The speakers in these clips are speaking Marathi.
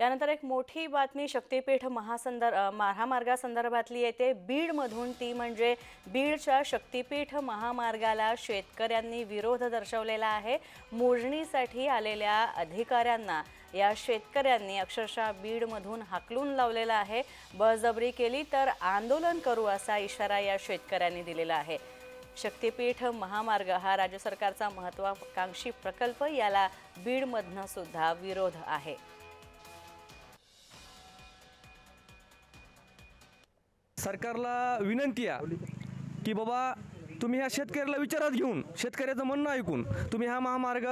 यानंतर एक मोठी बातमी शक्तीपीठ महासंदर् महामार्गासंदर्भातली येते. बीडमधून ती म्हणजे बीडच्या शक्तीपीठ महामार्गाला शेतकऱ्यांनी विरोध दर्शवलेला आहे. मोजणीसाठी आलेल्या अधिकाऱ्यांना या शेतकऱ्यांनी अक्षरशः बीडमधून हाकलून लावलेला आहे. बळजबरी केली तर आंदोलन करू असा इशारा या शेतकऱ्यांनी दिलेला आहे. शक्तीपीठ महामार्ग हा राज्य सरकारचा महत्त्वाकांक्षी प्रकल्प. याला बीडमधनं सुद्धा विरोध आहे. सरकारला विनंती आहे की बाबा तुम्ही ह्या शेतकऱ्याला विचारात घेऊन शेतकऱ्याचं म्हणणं ऐकून तुम्ही हा महामार्ग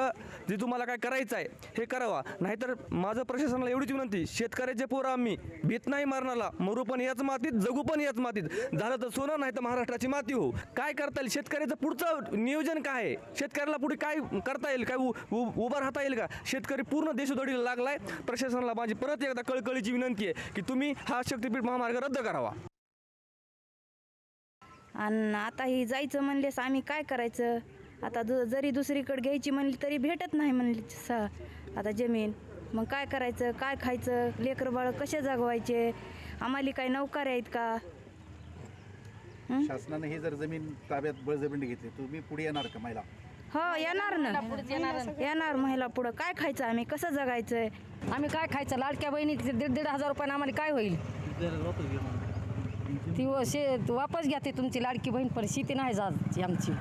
जे तुम्हाला काय करायचं आहे हे करावा. नाहीतर माझं प्रशासनाला एवढीच विनंती शेतकऱ्याचे पोरं आम्ही भीत नाही मारणाला. मरू पण याच मातीत जगू पण याच मातीत. झालं तर सोनं नाही तर महाराष्ट्राची माती हो काय करता येईल? शेतकऱ्याचं पुढचं नियोजन काय आहे? शेतकऱ्याला पुढे काय करता येईल? काय उ- उ- उभं राहता येईल का? शेतकरी पूर्ण देशोधडीला लागलाय. प्रशासनाला माझी परत एकदा कळकळीची विनंती आहे की तुम्ही हा शक्तीपीठ महामार्ग रद्द करावा. आणि आता ही जायचं म्हणलेस आम्ही काय करायचं? आता दु जरी दुसरीकडे घ्यायची म्हणली तरी भेटत नाही म्हणली स आता जमीन. मग काय करायचं? काय खायचं? लेकरं बाळ कसे जगवायचे? आम्हाला काही नौकर आहेत का? शासनाने ही जर जमीन ताब्यात बळजबरी घेतली तुम्ही पुढे येणार का महिला? हो येणार ना. येणार महिला पुढं. काय खायचं आम्ही? कसं जगायचं? आम्ही काय खायचं? लाडक्या बहिणी दीड दीड हजार रुपयानं आम्हाला काय होईल? ती व शे वापस घ्या ते तुमची लाडकी बहीण पण शेती नाही जात आमची.